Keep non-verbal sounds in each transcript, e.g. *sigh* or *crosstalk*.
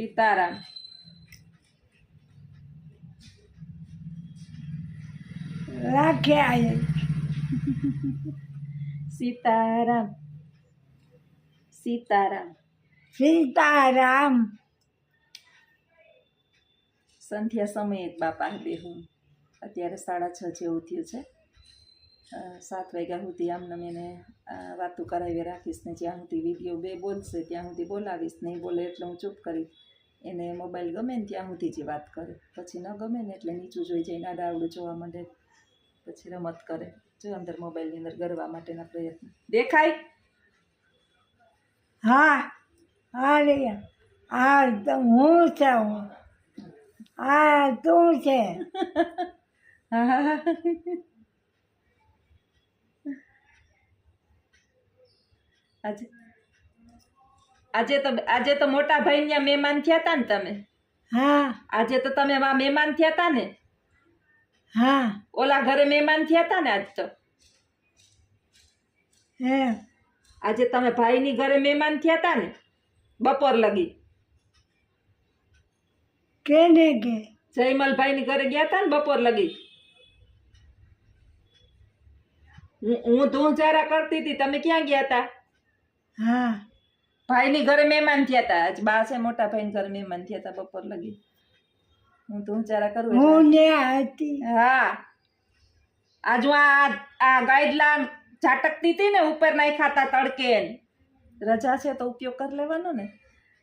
સીતારામ રાખ્યા સીતારામ સીતારામ સીતારામ સંધ્યા સમયે જ બાપા બેહું. અત્યારે સાડા છ જેવું થયું છે. સાત વાગ્યા સુધી આમને મેને વાતું કરાવી રાખીશ ને જ્યાં સુધી વીડિયો બે બોલશે ત્યાં સુધી બોલાવીશ નહીં બોલે એટલે હું ચૂપ કરી એને મોબાઈલ ગમે ને ત્યાં સુધી જ વાત કરે. પછી ન ગમે ને એટલે નીચું જોઈ જઈને આડાવડું જોવા માંડે. પછી રમત કરે. જો અંદર મોબાઈલની અંદર ગરવા માટેના પ્રયત્ન. દેખાય? હા હા રે આ તો હું છું. આ તું છે. *laughs* આજે આજે તો આજે તો મોટા ભાઈ ત્યાં મહેમાન થયા હતા ને તમે. હા. આજે તો તમે વા મહેમાન થયા હતા ને? હા. ઓલા ઘરે મહેમાન થયા હતા ને આજ તો? હે આજે તમે ભાઈની ઘરે મહેમાન થયા હતા ને? બપોર લગી. કેને કે? જયમલભાઈની ઘરે ગયા હતા ને બપોર લગી. હું હું ધૂળ જારા કરતી હતી તમે ક્યાં ગયા હતા હા. ભાઈની ઘરે મહેમાન થયા હતા આજ બા છે મોટા ભાઈની ઘરે મહેમાન થયા હતા બપોર લગી. હું ધૂળ જારા કરું હું હતી હા. આજ હું આ આ ગાઈડલાઈન ઝાટકતી હતી ને ઉપર નાખ્યા ખાતા તડકે રજા છે તો ઉપયોગ કરી લેવાનો ને.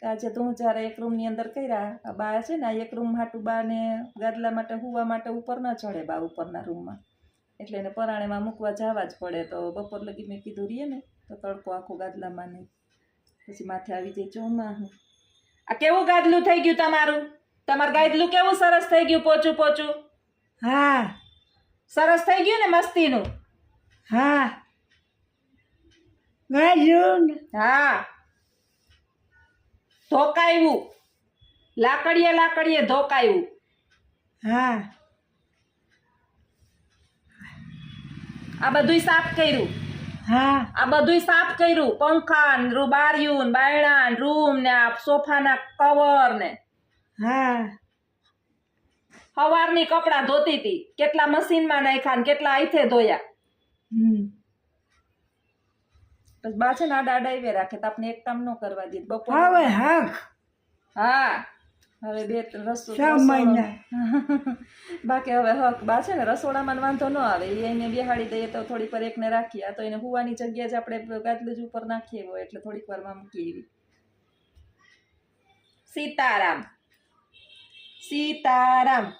આજે તો હું જ્યારે એક રૂમની અંદર કર્યા. આ બા છે ને આ એક રૂમ હાટું બા ને ગાદલા માટે હુવા માટે ઉપર ન ચડે બા ઉપરના રૂમમાં. એટલે એને પરાણેમાં મૂકવા જવા જ પડે. તો બપોર લગી મેં કીધું રહીએ ને. તો તડકો આખો ગાદલામાં નહીં. પછી માથે આવી જાય ચોમાહું. આ કેવું ગાદલું થઈ ગયું તમારું? તમારું ગાદલું કેવું સરસ થઈ ગયું પોચું પોચું? હા. સરસ થઈ ગયું ને મસ્તીનું? હા. હા. ધોકાયું. લાકડીએ લાકડીએ ધોકાયું. હા. આ બધુંય સાફ કર્યું. હા. આ બધુંય સાફ કર્યું. પંખા ને રૂ બારીયું ને બાયણા ને રૂમ ને આ સોફાના કવર ને. હા. સવારની કપડાં ધોતી હતી કેટલા મશીનમાં નાખ્યા ને કેટલા હાથે ધોયા. હમ. પછી બા છે ને આડા આડાવે રાખે તો આપણે એક કામ ન કરવા દીધું બપોર હવે હક. હા. હવે બે રસો *laughs* બાકી હવે હક બા છે ને રસોડામાં વાંધો ન આવે. એ એને બિહાડી દઈએ તો થોડીક વાર એકને રાખીએ. આ તો એને હુવાની જગ્યા જ આપણે ગાદલું જ ઉપર નાખીએ હોય એટલે થોડીક વારમાં મૂકીએ એવી. સીતારામ. સીતારામ.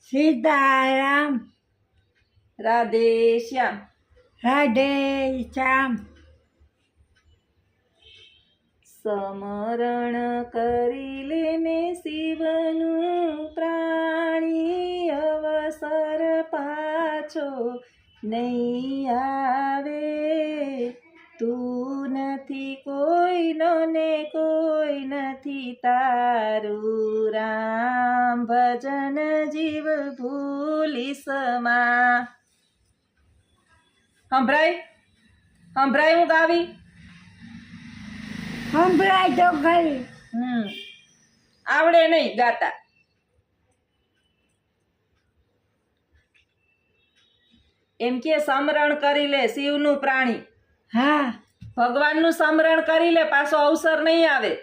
સીતારામ. રાધે શ્યામ. રાધે શ્યામ. સમરણ કરી લેને શિવનું પ્રાણી અવસર પાછો નહીં આવે. તું નથી કોઈનો ને કોઈ નથી તારું રામ ભજન જીવ ભૂલી સમા સંભળાય? સંભળાય હું ગાવી? સંભળાય તો ખરી. હમ. આવડે નહીં ગાતા. એમ કે સમરણ કરી લે શિવનું પ્રાણી. હા. ભગવાનનું સમરણ કરી લે પાછો અવસર નહીં આવે.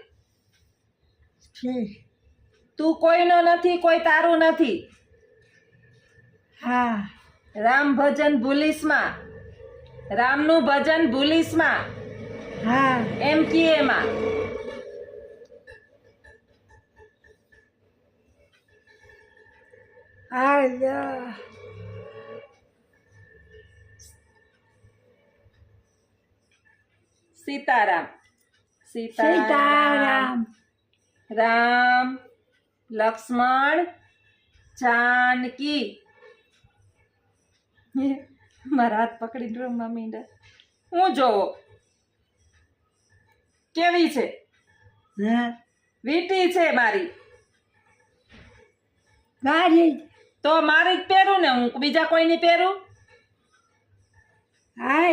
તું કોઈનો નથી કોઈ તારું નથી. હા. રામ ભજન ભૂલીશમાં રામનું ભજન ભૂલીશમાં હા. એમ કે એમાં. આ સીતારામ. સીતારામ. રામ લક્ષ્મણ જાનકી. *laughs* મારા હાથ પકડી રમવા મીંડા હું જોવો? કેવી છે? હા? વીટી છે મારી. મારી તો મારી જ પહેરું ને હું બીજા કોઈની પહેરું? હા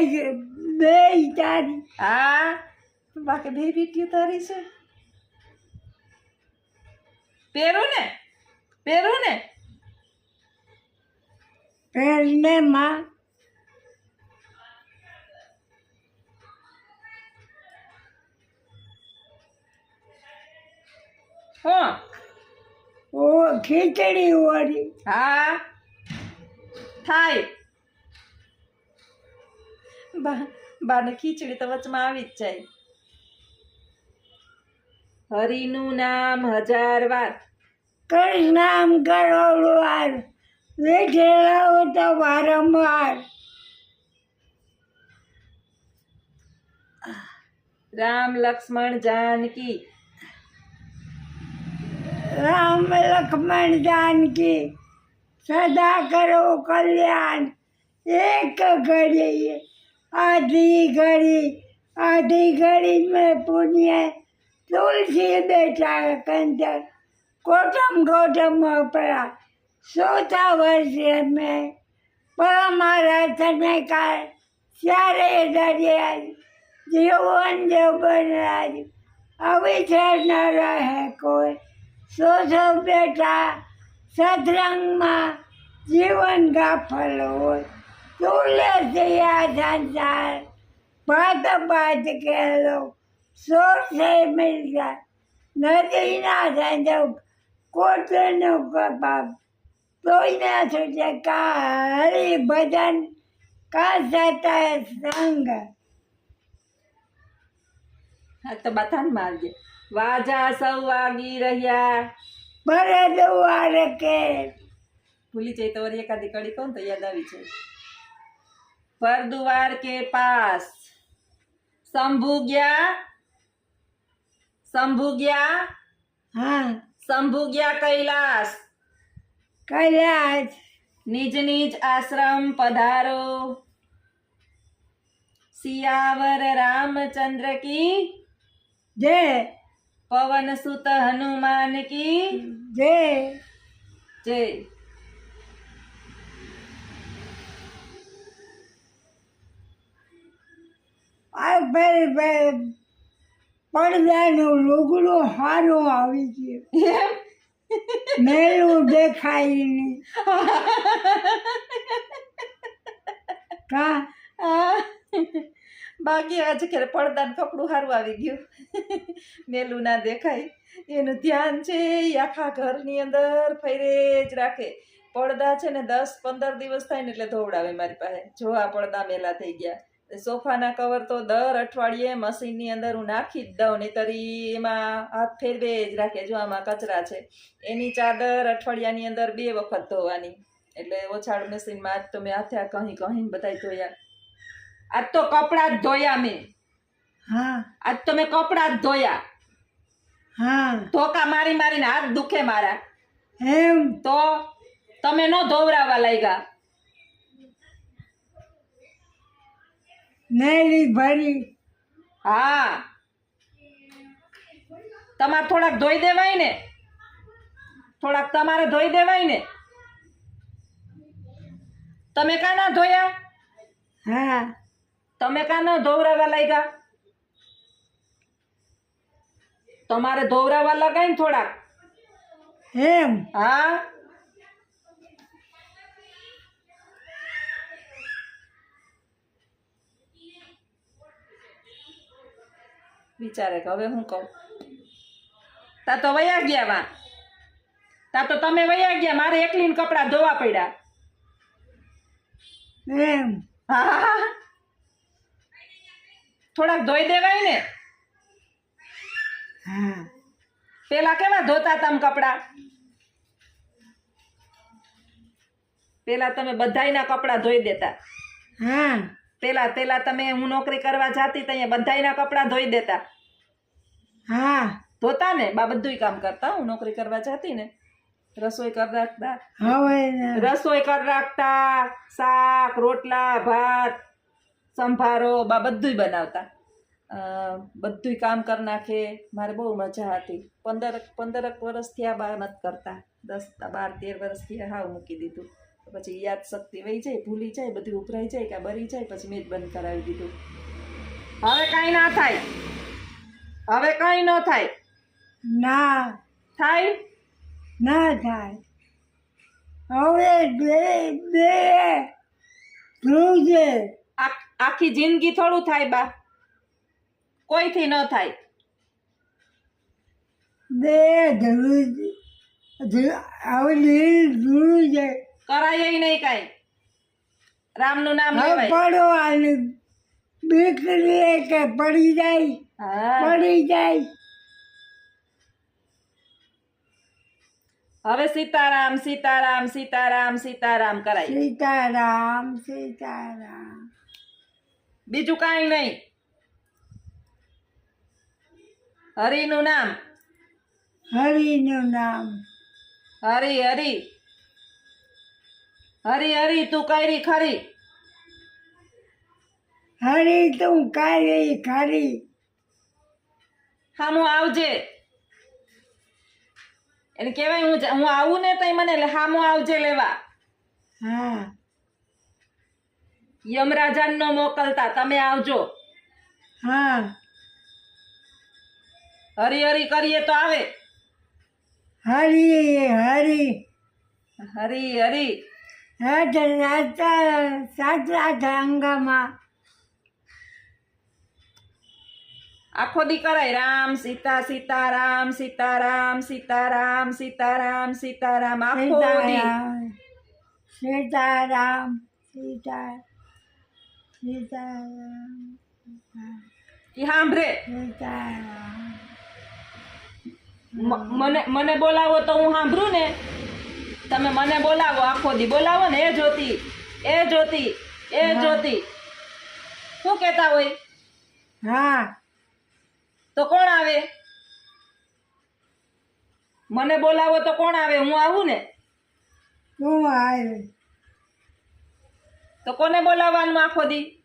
બે તારી. હા. બાકી બે વીટીઓ તારી છે? પહેરું ને? પહેરું ને? પહેરને માં હું. ઓ ખીચડી વાળી. હા. થાય. બા બાને ખીચડી તો વચમાં આવી જ જાય. હરિનું નામ હજાર વાર. કૃષ્ણામ કરોડ વાર? બેઠેલા તો વારંવાર. રામ લક્ષ્મણ જાનકી. લખમણ જાનકી સદા કરો કલ્યાણ, એક ઘડી આધી ઘડી આધી ઘડી મેં પુણ્ય, તુલસી બેઠા કંદર કોટમ કોટમ પરા ચોથા વર્ષે મેં પરમારા તને કાર ત્યારે દરિયા જીવન જો બનરાજ અવિચાર ન રહે કોઈ. સો સો બેટા સતરંગમાં જીવન ગાફલ હોય. જયા આ સંસાર ભાત ભાત કહેલો સે મિલતા નદીના સંજોગ કોટનો કબાબ તોયના છૂટે કા હરિ ભજન કા સતા સંગ. હા, તો બધાને મારજે. વાજા સૌ વાગી રહ્યા. ભરે બરદવાર કે ભૂલી જઈ તો એકાદી કડી કહું તો યાદ આવી છે પર દુવાર કે પાસ. શંભુ ગયા? શંભુ ગયા? હા. શંભુ ગયા કૈલાસ? કૈલાસ. નિજ નિજ આશ્રમ પધારો. સિયાવર રામચંદ્ર કી? જય પવન સુત હનુમાન કી જય. જય. આ ભાઈ ભાઈ પડદાનું લુગડું સારું આવી ગયો. મેલું દેખાય નહીં. *laughs* કા? બાકી આજ ખેર પડદાનું કપડું સારું આવી ગયું. મેલું ના દેખાય. એનું ધ્યાન છે એ આખા ઘરની અંદર ફરે જ રાખે. પડદા છે ને દસ પંદર દિવસ થાય ને એટલે ધોવડાવે મારી પાસે. જો આ પડદા મેલા થઈ ગયા. સોફાના કવર તો દર અઠવાડિયે મશીનની અંદર હું નાખી જ દઉં ને તરી એમાં હાથ ફેરવે જ રાખે જો આમાં કચરા છે. એની ચાદર અઠવાડિયાની અંદર બે વખત ધોવાની. એટલે ઓછાળ મશીનમાં જ તો મેં હાથે કહી કહીને બધાય ધોયા આજ તો કપડાં જ ધોયા મેં. હા. આજ તો મેં કપડાં જ ધોયા. હા. ધોકા મારી મારીને હાથ દુખે મારા. એમ. તો તમે ન ધોવરાવા લાગ્યા. નહીં ભરી હા. તમારે થોડાક ધોઈ દેવાય ને. થોડાક તમારે ધોઈ દેવાય ને. તમે કાના ધોયા? હા. તમે કાં ના ધોવરાવા લાગ્યા? તમારે ધોવરાવા લગાય ને થોડાક? એમ? હા. વિચારે કે હવે હું કહું? તા તો વયા ગયા વા. તા તો તમે વયા ગયા મારે એકલીને કપડાં ધોવા પડ્યા. એમ? હા. થોડાક ધોઈ દેવાય ને? હા. પેલા કેવા ધોતા તમ કપડા? પેલા તમે બધાયના કપડા ધોઈ દેતા. હા. પેલા પેલા તમે હું નોકરી કરવા જાતી ત્યાં બધાયના કપડાં ધોઈ દેતા. હા. ધોતા ને? બા બધુંય કામ કરતા હું નોકરી કરવા જાતી ને. રસોઈ કર રાખતા. રસોઈ કર રાખતા શાક રોટલા ભાત. સંભારો બા બધુંય બનાવતા. બધુંય કામ કરી નાખે. મારે બહુ મજા હતી. પંદર પંદરક વર્ષથી આ બા નથી કરતા. દસ બાર તેર વર્ષથી હાવ મૂકી દીધું. પછી યાદ શક્તિ વહી જાય ભૂલી જાય બધું ઉભરાઈ જાય કે બરી જાય પછી મેં જ બંધ કરાવી દીધું. હવે કાંઈ ના થાય. હવે કાંઈ ન થાય. ના. થાય? ના થાય. હવે બે બે ધ્રુવ છે આ- આખી જિંદગી થોડું થાય બા. કોઈથી ન થાય. બે જરૂર છે. કરાય નહીં કાંઈ. રામનું નામ પડો દીકરી કે પડી જાય. હા. પડી જાય. હવે સીતારામ સીતારામ સીતારામ સીતારામ કરાય. સીતારામ સીતારામ. બીજું કાંઈ નહીં. હરિનું નામ. હરિનું નામ. હરી હરી. હરી હરી તું કરી ખરી. હરી તું કરી ખરી. હામું આવજે. એને કહેવાય હું હું આવું ને તઈ મને હામું આવજે લેવા. હા. યમરાજાન નો મોકલતા તમે આવજો. હા. હરી હરી કરીએ તો આવે. હરિ હરિ. હરી હરી. આખો દી કરાય રામ સીતા સીતારામ સીતારામ સીતારામ સીતારામ સીતારામ આખો દી. સીતારામ સીતા ઈ સાંભળે. મને મને બોલાવો તો હું સાંભળું ને. તમે મને બોલાવો આખો દી બોલાવો ને. એ જોતી એ જોતી એ જોતી શું કહેતા હોય? હા. તો કોણ આવે? મને બોલાવો તો કોણ આવે? હું આવું ને? હું આવે તો કોને બોલાવવાનું આખો દી?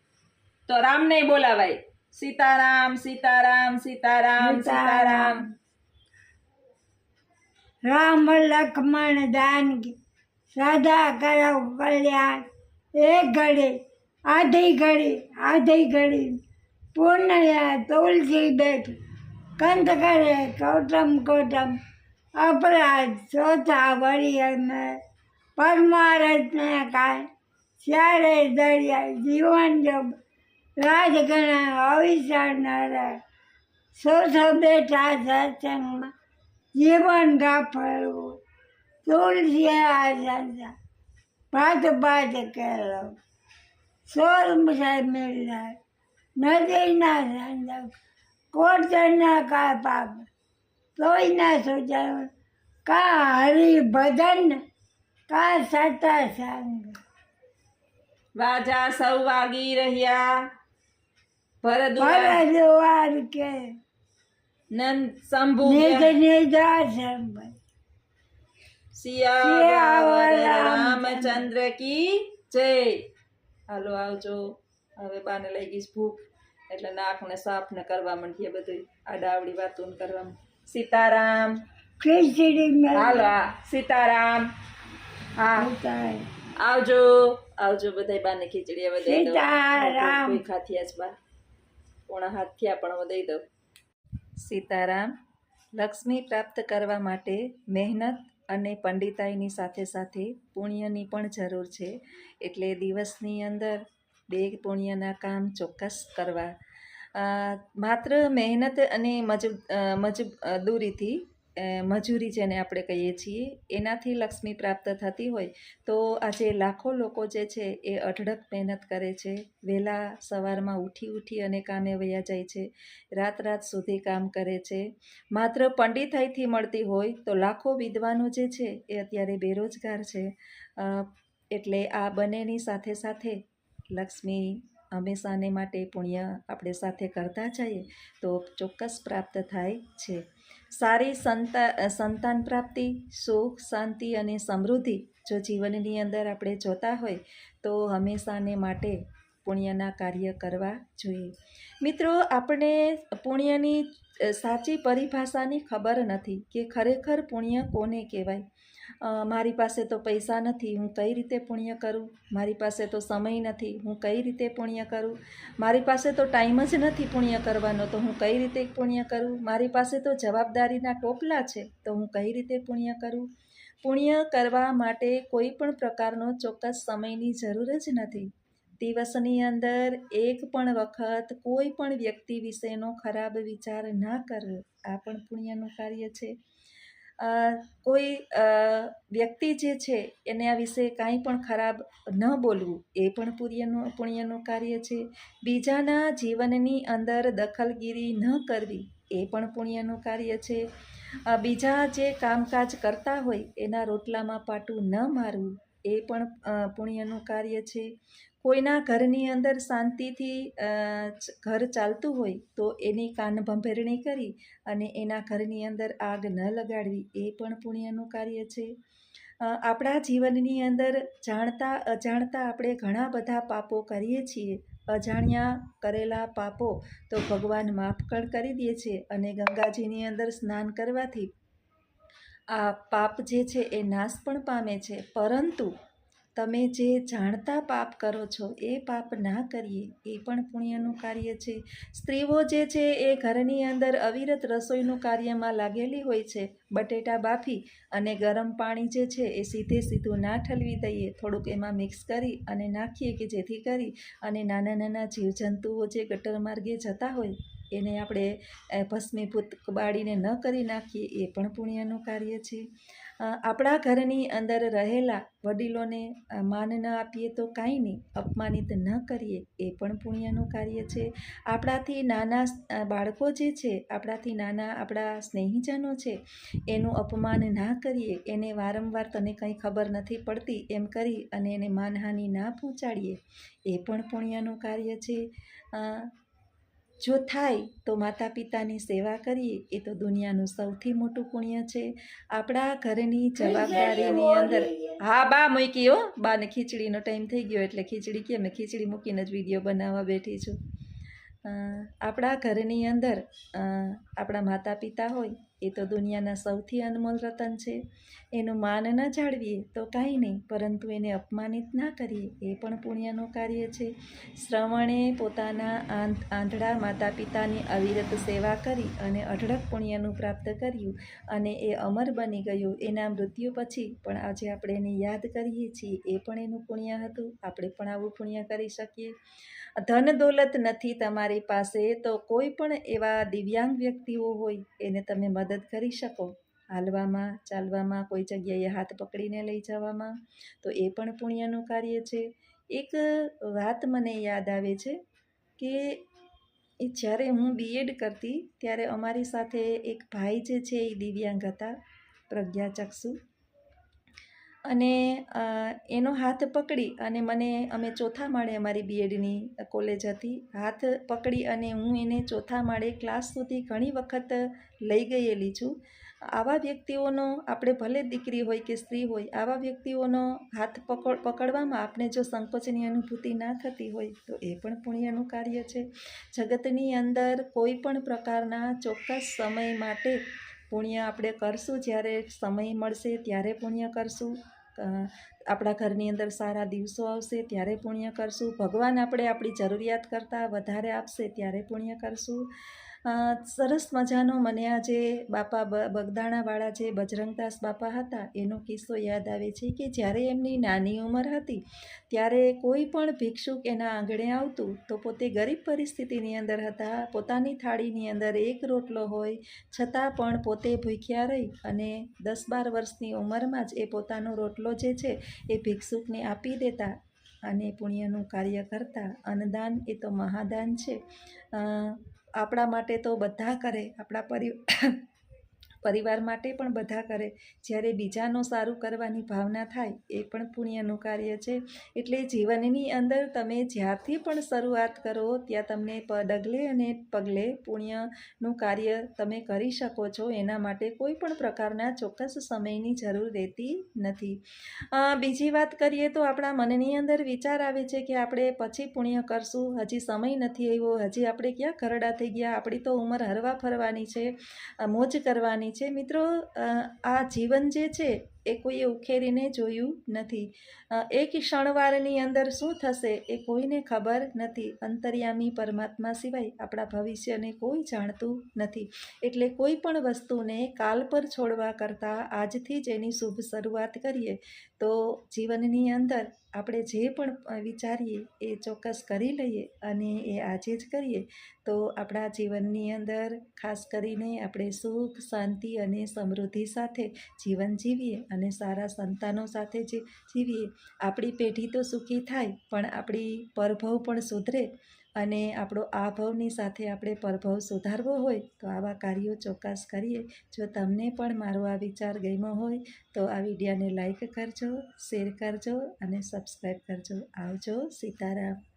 તો રામને બોલાવાય. સીતારામ સીતારામ સીતારામ સીતારામ. રામ, લક્ષ્મણ દાન સાધા કરવ કલ્યાણ એક ઘડી, આધી ઘડી આધી ઘડી, પૂર્ણયા, તુલસી બેઠ કંત કરે કૌટમ કૌટમ અપરાધ ચોથા વળી અમે પરમારથને કાય ચારે દરિયા જીવન જોગ રાજગણા અવિચાર નારાયણ સોસો બેઠા સત્સંગમાં જીવન ગાફરવું. તુલસી આસંસા ભાત ભાત કેળવ સોર મુસાઈ મિલનાર. નદીના સંદક કોટના કા પાપ તોયના સુજન કા હરિભજન કા સતસંગ વાજા સૌ વાગી રહ્યા. ભરદુઆ પરદ્વાર કે નંદ શંભુ નિજ નિજાસન સિયાવર સિયાવર રામચંદ્ર કી જય. હાલો આવજો. હવે બાને લઈ ગઈશ ભૂખ. એટલે નાકને સાફ ને કરવા માંડીએ બધું. આડાવડી વાતો ને કરવા સીતારામ. હાલો સીતારામ. હા. આવજો. આવજો બધા બાને ખીચડી બધા દઈ દઉં સીતારામ. કોઈ ખાથિયા જ બા પોણા હાથથી થયા પણ હવે દઈ દઉં. સીતારામ લક્ષ્મી પ્રાપ્ત કરવા માટે મહેનત અને પંડિતાઈની સાથે સાથે પુણ્યની પણ જરૂર છે. એટલે દિવસની અંદર બે પુણ્યના કામ ચોક્કસ કરવા. માત્ર મહેનત અને મજ અ, મજદૂરીથી અ, મજૂરી જેને આપણે કહીએ છીએ, એનાથી લક્ષ્મી પ્રાપ્ત થતી હોય, તો આજે લાખો લોકો જે છે એ અઢળક મહેનત કરે છે, વહેલા સવારમાં ઉઠી ઉઠી અને કામે વયા જાય છે, રાત રાત સુધી કામ કરે છે. માત્ર પંડિતાઈથી મળતી હોય તો લાખો વિદ્વાનો જે છે એ અત્યારે બેરોજગાર છે. એટલે આ બંનેની સાથે સાથે લક્ષ્મી હંમેશાને માટે પુણ્ય આપણે સાથે કરતા જઈએ તો ચોક્કસ પ્રાપ્ત થાય છે. સારી સંતા સંતાન પ્રાપ્તિ, સુખ, શાંતિ અને સમૃદ્ધિ જો જીવનની અંદર આપણે જોતા હોય, તો હંમેશાને માટે પુણ્યના કાર્ય કરવા જોઈએ. મિત્રો, આપણે પુણ્યની સાચી પરિભાષાની ખબર નથી કે ખરેખર પુણ્ય કોને કહેવાય? મારી પાસે તો પૈસા નથી, હું કઈ રીતે પુણ્ય કરું? મારી પાસે તો સમય નથી, હું કઈ રીતે પુણ્ય કરું? મારી પાસે તો ટાઈમ જ નથી પુણ્ય કરવાનો, તો હું કઈ રીતે પુણ્ય કરું? મારી પાસે તો જવાબદારીના ટોપલા છે, તો હું કઈ રીતે પુણ્ય કરું? પુણ્ય કરવા માટે કોઈ પણ પ્રકારનો ચોક્કસ સમયની જરૂર જ નથી. દિવસની અંદર એક પણ વખત કોઈ પણ વ્યક્તિ વિશેનો ખરાબ વિચાર ના કરવો આ પણ પુણ્યનું કાર્ય છે. કોઈ વ્યક્તિ જે છે એના વિશે કાંઈ પણ ખરાબ ન બોલવું, એ પણ પુણ્યનું પુણ્યનું કાર્ય છે. બીજાના જીવનની અંદર દખલગીરી ન કરવી, એ પણ પુણ્યનું કાર્ય છે. બીજા જે કામકાજ કરતા હોય, એના રોટલામાં પાટું ન મારવું એ પણ પુણ્યનું કાર્ય છે. કોઈના ઘરની અંદર શાંતિથી ઘર ચાલતું હોય તો એની કાન ભંભેરણી કરી અને એના ઘરની અંદર આગ ન લગાડવી એ પણ પુણ્યનું કાર્ય છે. આપણા જીવનની અંદર જાણતા, અજાણતા આપણે ઘણા બધા પાપો કરીએ છીએ. અજાણ્યા કરેલા પાપો તો ભગવાન માફ પણ કરી દે છે અને ગંગાજીની અંદર સ્નાન કરવાથી આ પાપ જે છે એ નાશ પણ પામે છે. પરંતુ તમે જે જાણતા પાપ કરો છો, એ પાપ ના કરીએ, એ પણ પુણ્યનું કાર્ય છે. સ્ત્રીઓ જે છે એ ઘરની અંદર અવિરત રસોઈનું કાર્યમાં લાગેલી હોય છે. બટેટા બાફી અને ગરમ પાણી જે છે એ સીધે સીધું ના ઠલવી દઈએ. થોડુંક એમાં મિક્સ કરી અને નાખીએ કે જેથી કરી અને નાના નાના જીવજંતુઓ જે ગટર માર્ગે જતા હોય એને આપણે ભસ્મીભૂત બાળીને ન કરી નાખીએ, એ પણ પુણ્યનું કાર્ય છે. આપણા ઘરની અંદર રહેલા વડીલોને માન ન આપીએ તો કાંઈ નહીં, અપમાનિત ન કરીએ, એ પણ પુણ્યનું કાર્ય છે. આપણાથી નાના બાળકો જે છે, આપણાથી નાના આપણા સ્નેહીજનો છે, એનું અપમાન ના કરીએ, એને વારંવાર તને કંઈ ખબર નથી પડતી, એમ કરી અને એને માનહાનિ ના પહોંચાડીએ, એ પણ પુણ્યનું કાર્ય છે. જો થાય તો માતા પિતાની સેવા કરીએ એ તો દુનિયાનું સૌથી મોટું પુણ્ય છે. આપણા ઘરની જવાબદારીની અંદર હા બા મૂકી હો. બાને ખીચડીનો ટાઈમ થઈ ગયો એટલે ખીચડી કેમ મેં ખીચડી મૂકીને જ વીડિયો બનાવવા બેઠી છું. આપણા ઘરની અંદર આપણા માતા પિતા હોય એ તો દુનિયાના સૌથી અનમોલ રતન છે. એનું માન ન જાળવીએ તો કાંઈ નહીં, પરંતુ એને અપમાનિત ના કરીએ એ પણ પુણ્યનું કાર્ય છે. શ્રવણે પોતાના આંધ- આંધળા માતા પિતાની અવિરત સેવા કરી અને અઢળક પુણ્યનું પ્રાપ્ત કર્યું અને એ અમર બની ગયું. એના મૃત્યુ પછી પણ આજે આપણે એને યાદ કરીએ છીએ. એ પણ એનું પુણ્ય હતું. આપણે પણ આવું પુણ્ય કરી શકીએ. ધન દોલત નથી તમારી પાસે, તો કોઈ પણ એવા દિવ્યાંગ વ્યક્તિઓ હોય, એને તમે મદદ કરી શકો. હાલવામાં, ચાલવામાં, કોઈ જગ્યાએ હાથ પકડીને લઈ જવામાં, તો એ પણ પુણ્યનું કાર્ય છે. એક વાત મને યાદ આવે છે કે એ જ્યારે હું બીએડ કરતી, ત્યારે અમારી સાથે એક ભાઈ જે છે એ દિવ્યાંગ હતા, પ્રજ્ઞાચક્ષુ. અને એનો હાથ પકડી અને મને અમે ચોથા માળે અમારી બીએડની કોલેજ હતી. હાથ પકડી અને હું એને ચોથા માળે ક્લાસ સુધી ઘણી વખત લઈ ગયેલી છું. આવા વ્યક્તિઓનો આપણે ભલે દીકરી હોય કે સ્ત્રી હોય, આવા વ્યક્તિઓનો હાથ પકડ, પકડવામાં આપણે જો સંકોચની અનુભૂતિ ના થતી હોય, તો એ પણ પુણ્યનું કાર્ય છે. જગતની અંદર કોઈ પણ પ્રકારના ચોક્કસ સમય માટે પુણ્ય આપણે કરશું. જ્યારે સમય મળશે ત્યારે પુણ્ય કરશું. આપણા ઘરની અંદર સારા દિવસો આવશે, ત્યારે પુણ્ય કરશું. ભગવાન આપણે આપણી જરૂરિયાત કરતાં વધારે આપશે, ત્યારે પુણ્ય કરશું. સરસ મજાનો મને આ જે બાપા બગદાણાવાળા જે બજરંગદાસ બાપા હતા, એનો કિસ્સો યાદ આવે છે કે જ્યારે એમની નાની ઉંમર હતી, ત્યારે કોઈ પણ ભિક્ષુક એના આંગણે આવતું, તો પોતે ગરીબ પરિસ્થિતિની અંદર હતા, પોતાની થાળીની અંદર એક રોટલો હોય, છતાં પણ પોતે ભૂખ્યા રહી અને દસ બાર વર્ષની ઉંમરમાં જ એ પોતાનો રોટલો જે છે, એ ભિક્ષુકને આપી દેતા અને પુણ્યનું કાર્ય કરતા. અન્નદાન એ તો મહાદાન છે. આપણા માટે તો બધા કરે આપણા પરિ પરિવાર માટે પણ બધા કરે. જ્યારે બીજાનું સારું કરવાની ભાવના થાય, એ પણ પુણ્યનું કાર્ય છે. એટલે જીવનની અંદર તમે જ્યારથી પણ શરૂઆત કરો, ત્યાં તમને ડગલે અને પગલે પુણ્યનું કાર્ય તમે કરી શકો છો. એના માટે કોઈ પણ પ્રકારના ચોક્કસ સમયની જરૂર રહેતી નથી. બીજી વાત કરીએ તો આપણા મનની અંદર વિચાર આવે છે કે આપણે પછી પુણ્ય કરશું. હજી સમય નથી આવ્યો. હજી આપણે ક્યાં ખરડા થઈ ગયા? આપણી તો ઉંમર હરવા ફરવાની છે. મોજ કરવાની છે મિત્રો આ જીવન જે છે એ કોઈએ ઉખેરીને જોયું નથી. એક ક્ષણવારની અંદર શું થશે એ કોઈને ખબર નથી. અંતર્યામી પરમાત્મા સિવાય આપણા ભવિષ્યને કોઈ જાણતું નથી. એટલે કોઈ પણ વસ્તુને કાલ પર છોડવા કરતાં આજથી જ એની શુભ શરૂઆત કરીએ તો જીવનની અંદર આપણે જે પણ વિચારીએ એ ચોક્કસ કરી લઈએ અને એ આજે જ કરીએ. તો આપણા જીવનની અંદર ખાસ કરીને આપણે સુખ, શાંતિ અને સમૃદ્ધિ સાથે જીવન જીવીએ અને સારા સંતાનો સાથે જે જીવીએ, આપણી પેઢી તો સુખી થાય, પણ આપણી પરભવ પણ સુધરે અને આપણો આ ભવની સાથે આપણે પરભવ સુધારવો હોય, તો આવા કાર્યો ચોક્કસ કરીએ. જો તમને પણ મારો આ વિચાર ગમ્યો હોય, તો આ વિડીયાને લાઈક કરજો, શેર કરજો અને સબસ્ક્રાઈબ કરજો. આવજો સીતારામ.